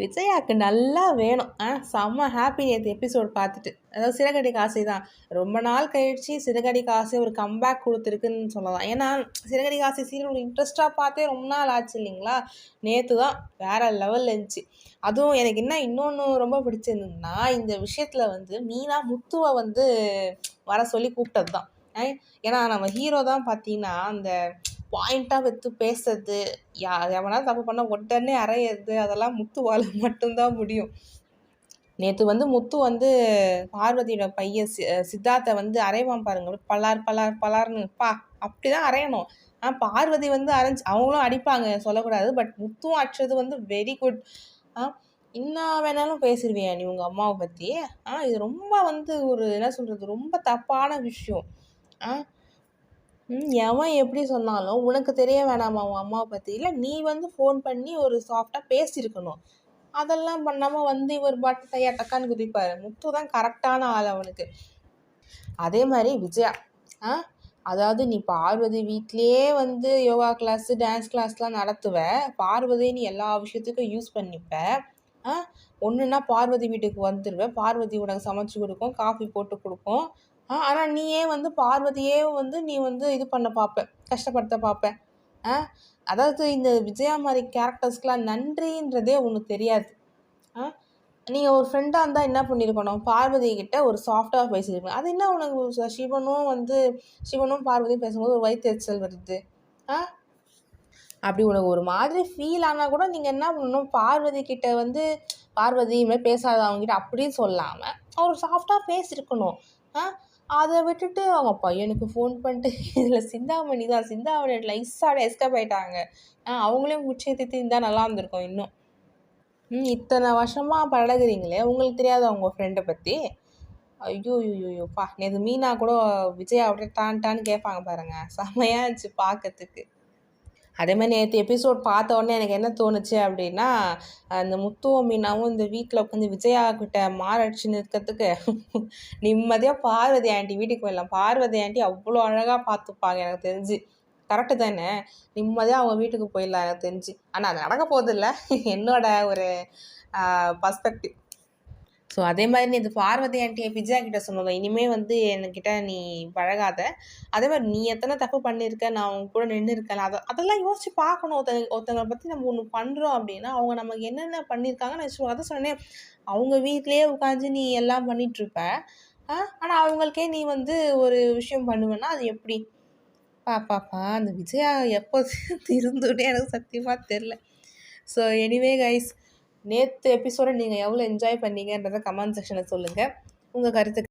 விஜயாக்கு நல்லா வேணும். ஆ செம்ம ஹாப்பி நேற்று எபிசோட் பார்த்துட்டு. அதாவது சிறகடி காசி தான். ரொம்ப நாள் கழிச்சு சிறகடி காசி ஒரு கம்பேக் கொடுத்துருக்குன்னு சொல்லலாம். ஏன்னா சிறகடி காசை சீரியல் ஒரு இன்ட்ரெஸ்ட்டாக பார்த்தே ரொம்ப நாள் ஆச்சு இல்லைங்களா? நேற்று தான் வேறு லெவலில் இருந்துச்சு. அதுவும் எனக்கு என்ன இன்னொன்று ரொம்ப பிடிச்சிருந்ததுன்னா இந்த விஷயத்தில் வந்து மீனா முத்துவை வந்து வர சொல்லி கூப்பிட்டது தான் ஏன்னா நம்ம ஹீரோ தான் பார்த்தீங்கன்னா அந்த பாயிண்ட்டாக வைத்து பேசுறது. யா எவனாவது தப்பு பண்ணால் உடனே அரையிறது அதெல்லாம் முத்துவால் மட்டும்தான் முடியும். நேற்று வந்து முத்து வந்து பார்வதியோட பையன் சி சித்தார்த்தை வந்து அரைவான் பாருங்க. பலார் பலார் பலார்னு. பா அப்படி தான் அரையணும் ஆ பார்வதி வந்து அரைஞ்சி அவங்களும் அடிப்பாங்க சொல்லக்கூடாது. பட் முத்துவும் அடிச்சது வந்து வெரி குட் ஆ இன்னும் வேணாலும் பேசிடுவியா நீ உங்கள் அம்மாவை பற்றி ஆ இது ரொம்ப வந்து ஒரு என்ன சொல்கிறது ரொம்ப தப்பான விஷயம். ஆ ம் எவன் எப்படி சொன்னாலும் உனக்கு தெரிய வேணாமா உன் அம்மாவை பற்றி இல்லை நீ வந்து ஃபோன் பண்ணி ஒரு சாஃப்டாக பேசியிருக்கணும். அதெல்லாம் பண்ணாமல் வந்து இவர் பாட்டு தையா டக்கான்னு குதிப்பார். முத்து தான் கரெக்டான ஆள் அவனுக்கு. அதே மாதிரி விஜயா ஆ அதாவது நீ பார்வதி வீட்லேயே வந்து யோகா கிளாஸு டான்ஸ் கிளாஸ்லாம் நடத்துவ. பார்வதியை நீ எல்லா விஷயத்துக்கும் யூஸ் பண்ணிப்ப. ஆ ஒன்றுனா பார்வதி வீட்டுக்கு வந்துடுவேன் பார்வதி உனக்கு சமைச்சு கொடுக்கும் காஃபி போட்டு கொடுக்கும். ஆனால் நீயே வந்து பார்வதியே வந்து நீ வந்து இது பண்ண பார்ப்ப கஷ்டப்படுத்த பார்ப்ப ஆ அதாவது இந்த விஜயா மாதிரி கேரக்டர்ஸ்க்கெலாம் நன்றின்றதே ஒன்று தெரியாது. ஆ நீங்கள் ஒரு ஃப்ரெண்டாக இருந்தால் என்ன பண்ணியிருக்கணும் பார்வதி கிட்ட ஒரு சாஃப்டாக பேசியிருக்கணும் அது என்ன உனக்கு சிவனும் வந்து சிவனும் பார்வதியும் பேசும்போது ஒரு வயிற்றுச்சல் வருது. ஆ அப்படி உனக்கு ஒரு மாதிரி ஃபீல் ஆனால் கூட நீங்கள் என்ன பண்ணணும்? பார்வதி கிட்ட வந்து பார்வதி இதுமாதிரி பேசாத அவங்ககிட்ட அப்படின்னு சொல்லாமல் அவர் சாஃப்டாக பேசியிருக்கணும் ஆ அதை விட்டுட்டு அவங்க பையனுக்கு ஃபோன் பண்ணிட்டு இதில் சிந்தாமணி தான். சிந்தாமணி லைஸாக எஸ்கேப் ஆகிட்டாங்க அவங்களையும் உச்சி தித்தி இருந்தால் நல்லா இருந்திருக்கும் இன்னும். ம் இத்தனை வருஷமாக பழகுறீங்களே? உங்களுக்கு தெரியாது அவங்க ஃப்ரெண்டை பற்றி ஐயோ ஐயோப்பா நேற்று மீனா கூட விஜய் அப்படியே கேட்பாங்க பாருங்கள் செம்மையாக இருந்துச்சு பார்க்கறதுக்கு. அதேமாதிரி நேற்று எபிசோட் பார்த்த உடனே எனக்கு என்ன தோணுச்சு அப்படின்னா அந்த முத்துவ மீனாவும் இந்த வீட்டில் உட்காந்து விஜயா கிட்ட மாரடிச்சு நிற்கிறதுக்கு நிம்மதியாக பார்வதி ஆண்டி வீட்டுக்கு போயிடலாம். பார்வதி ஆண்டி அவ்வளோ அழகாக பார்த்துப்பாங்க எனக்கு தெரிஞ்சு. கரெக்டு தானே? நிம்மதியாக அவங்க வீட்டுக்கு போயிடலாம் எனக்கு தெரிஞ்சு. ஆனால் அது நடக்க போதில்லை என்னோட ஒரு பர்ஸ்பெக்டிவ் ஸோ அதே மாதிரி நீ இது பார்வதி ஆண்டியை பிஜா கிட்ட சொன்னதும் இனிமேல் வந்து என்கிட்ட நீ பழகாத. அதே மாதிரி நீ எத்தனை தப்பு பண்ணியிருக்க நான் அவங்க கூட நின்று இருக்கேன். அதை அதெல்லாம் யோசிச்சு பார்க்கணும். ஒருத்தங்க ஒருத்தங்களை பற்றி நம்ம ஒன்று பண்ணுறோம் அப்படின்னா அவங்க நமக்கு என்னென்ன பண்ணியிருக்காங்க நான் அதை சொன்னேன் அவங்க வீட்லேயே உட்காந்து நீ எல்லாம் பண்ணிகிட்ருப்ப ஆனால் அவங்களுக்கே நீ வந்து ஒரு விஷயம் பண்ணுவேன்னா அது எப்படி? பாப்பாப்பா அந்த விஜயா எப்போ திருந்துட்டே எனக்கு சத்தியமாக தெரில ஸோ எனிவே கைஸ் நேற்று எபிசோடை நீங்கள் எவ்வளோ என்ஜாய் பண்ணீங்கன்றதை கமெண்ட் செக்ஷனில் சொல்லுங்கள் உங்கள் கருத்துக்கள்